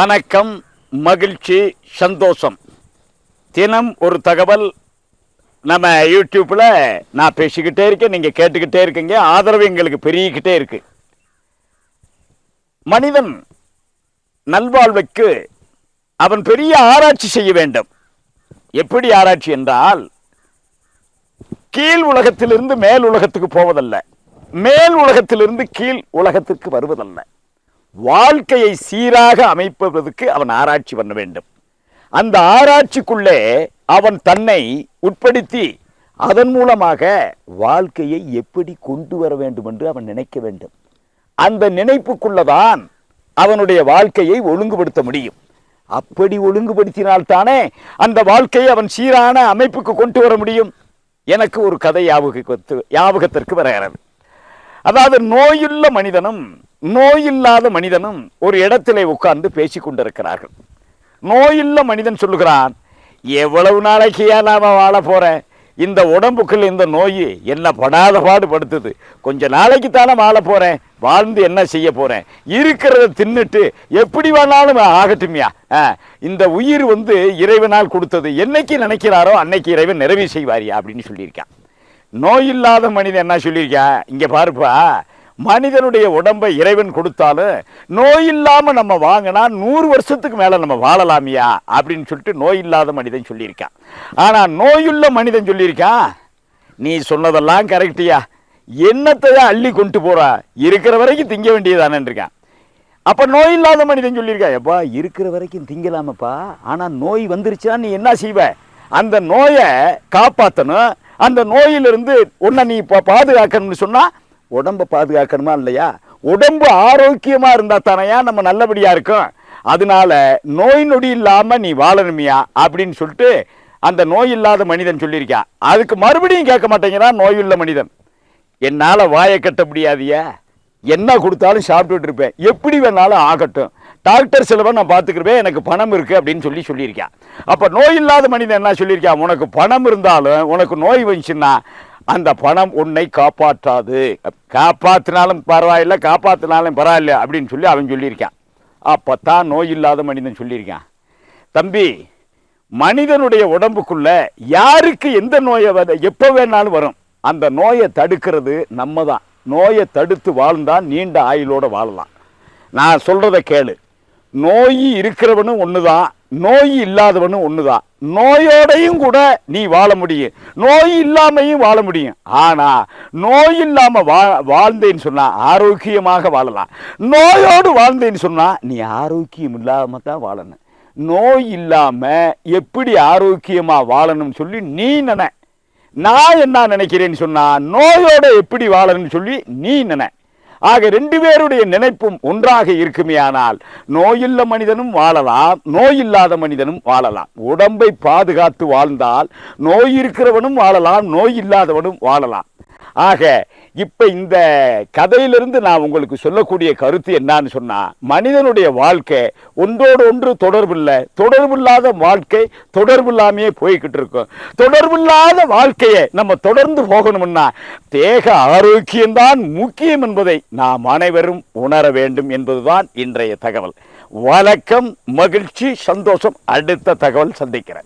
வணக்கம் மகிழ்ச்சி சந்தோஷம். தினம் ஒரு தகவல் நம்ம யூடியூப்பில் நான் பேசிக்கிட்டே இருக்கேன் நீங்கள் கேட்டுக்கிட்டே இருக்கீங்க ஆதரவு எங்களுக்கு பெருகிக்கிட்டே இருக்கு. மனிதன் நல்வாழ்வுக்கு அவன் பெரிய ஆராய்ச்சி செய்ய வேண்டும். எப்படி ஆராய்ச்சி என்றால் கீழ் உலகத்திலிருந்து மேல் உலகத்துக்கு போவதல்ல. மேல் உலகத்திலிருந்து கீழ் உலகத்துக்கு வருவதல்ல. வாழ்க்கையை சீராக அமைப்பதற்கு அவன் ஆராய்ச்சி பண்ண வேண்டும். அந்த ஆராய்ச்சிக்குள்ளே அவன் தன்னை உட்படுத்தி அதன் மூலமாக வாழ்க்கையை எப்படி கொண்டு வர வேண்டும் என்று அவன் நினைக்க வேண்டும். அந்த நினைப்புக்குள்ளதான் அவனுடைய வாழ்க்கையை ஒழுங்குபடுத்த முடியும். அப்படி ஒழுங்குபடுத்தினால்தானே அந்த வாழ்க்கையை அவன் சீரான அமைப்புக்கு கொண்டு வர முடியும். எனக்கு ஒரு கதை ஞாபகத்து ஞாபகத்திற்கு வருகிறது அதாவது நோயுள்ள மனிதனும் நோயில்லாத மனிதனும் ஒரு இடத்திலே உட்கார்ந்து பேசி கொண்டிருக்கிறார்கள். நோயில்ல மனிதன் சொல்லுகிறான் எவ்வளவு நாளைக்கியா நாம வாழ போறேன் இந்த உடம்புக்குள்ள இந்த நோய் என்ன படாத பாடு படுத்துது. கொஞ்ச நாளைக்கு தானே வாழ போறேன் வாழ்ந்து என்ன செய்ய போறேன் இருக்கிறத தின்னுட்டு எப்படி வேணாலும் ஆகட்டும்யா? ஆ, இந்த உயிர் வந்து இறைவனால் கொடுத்தது என்னைக்கு நினைக்கிறாரோ அன்னைக்கு இறைவன் நிறைவு செய்வாரியா? அப்படின்னு சொல்லியிருக்கான். நோய் இல்லாத மனிதன் என்ன சொல்லியிருக்கா? இங்க பாருப்பா மனிதனுடைய உடம்பை இறைவன் கொடுத்தாலும் நோய் இல்லாமல் நம்ம வாங்கினா நூறு வருஷத்துக்கு மேலே நம்ம வாழலாமியா அப்படின்னு சொல்லிட்டு நோய் இல்லாத மனிதன் சொல்லியிருக்கான். ஆனால் நோயுள்ள மனிதன் சொல்லியிருக்கான் நீ சொன்னதெல்லாம் கரெக்டியா? என்னத்தையா அள்ளி கொண்டு போகிறா இருக்கிற வரைக்கும் திங்க வேண்டியதானே இருக்கான் அப்போ நோய் இல்லாத மனிதன் சொல்லியிருக்கா எப்பா இருக்கிற வரைக்கும் திங்கலாமப்பா. ஆனால் நோய் வந்துருச்சுன்னா நீ என்ன செய்வ? அந்த நோயை காப்பாற்றணும் அந்த நோயிலிருந்து உன்னை நீ இப்போ பாதுகாக்கணும்னு சொன்னால் உடம்பை பாதுகாக்கணுமா இல்லையா? உடம்பு ஆரோக்கியமாக இருந்தால் தானையா நம்ம நல்லபடியாக இருக்கும். அதனால நோய் நொடி இல்லாமல் நீ வாழணுமியா? அப்படின்னு சொல்லிட்டு அந்த நோய் இல்லாத மனிதன் சொல்லியிருக்கான் அதுக்கு மறுபடியும் கேட்க மாட்டேங்கிறான் நோயுள்ள மனிதன். என்னால் வாயை கட்ட முடியாதியா? என்ன கொடுத்தாலும் சாப்பிட்டுட்டு இருப்பேன். எப்படி வேணாலும் ஆகட்டும். டாக்டர் செலவை நான் பார்த்துக்கிறேன் எனக்கு பணம் இருக்குது அப்படின்னு சொல்லி சொல்லியிருக்கான் அப்போ நோய் இல்லாத மனிதன் என்ன சொல்லியிருக்கான் உனக்கு பணம் இருந்தாலும் உனக்கு நோய் வந்துச்சுன்னா அந்த பணம் உன்னை காப்பாற்றாது. காப்பாற்றினாலும் பரவாயில்ல காப்பாற்றினாலும் பரவாயில்ல அப்படின்னு சொல்லி அவன் சொல்லியிருக்கான். அப்போ தான் நோய் இல்லாத மனிதன் சொல்லியிருக்கான். தம்பி மனிதனுடைய உடம்புக்குள்ள யாருக்கு எந்த நோயை வர எப்போ வேணாலும் வரும். அந்த நோயை தடுக்கிறது நம்ம தான் நோயை தடுத்து வாழ்ந்தால் நீண்ட ஆயுளோடு வாழலாம். நான் சொல்கிறத கேளு. நோய் இருக்கிறவனும் ஒன்று தான் நோய் இல்லாதவனும் ஒன்று தான் நோயோடையும் கூட நீ வாழ முடியும். நோய் இல்லாமையும் வாழ முடியும். ஆனா நோய் இல்லாம வா வாழ்ந்தேன்னு சொன்னா ஆரோக்கியமாக வாழலாம். நோயோடு வாழ்ந்தேன்னு சொன்னா நீ ஆரோக்கியம் இல்லாம தான் வாழணும். நோய் இல்லாம எப்படி ஆரோக்கியமா வாழணும்னு சொல்லி நீ நினை. நான் என்ன நினைக்கிறேன்னு சொன்னா நோயோட எப்படி வாழணும்னு சொல்லி நீ நினை. ஆக ரெண்டு பேருடைய நினைப்பும் ஒன்றாக இருக்குமே ஆனால் நோயுள்ள மனிதனும் வாழலாம் நோய் இல்லாத மனிதனும் வாழலாம். உடம்பை பாதுகாத்து வாழ்ந்தால் நோய் இருக்கிறவனும் வாழலாம் நோய் இல்லாதவனும் வாழலாம். ஆக இப்போ இந்த கதையிலிருந்து நான் உங்களுக்கு சொல்லக்கூடிய கருத்து என்னன்னு சொன்னால் மனிதனுடைய வாழ்க்கை ஒன்றோடு ஒன்று தொடர்பில்லை. தொடர்பில்லாத வாழ்க்கை தொடர்பில்லாமையே போய்கிட்டு இருக்கும். தொடர்பில்லாத வாழ்க்கையை நம்ம தொடர்ந்து போகணும்னா தேக ஆரோக்கியம்தான் முக்கியம் என்பதை நாம் அனைவரும் உணர வேண்டும் என்பதுதான் இன்றைய தகவல். வணக்கம் மகிழ்ச்சி சந்தோஷம். அடுத்த தகவல் சந்திக்கிறேன்.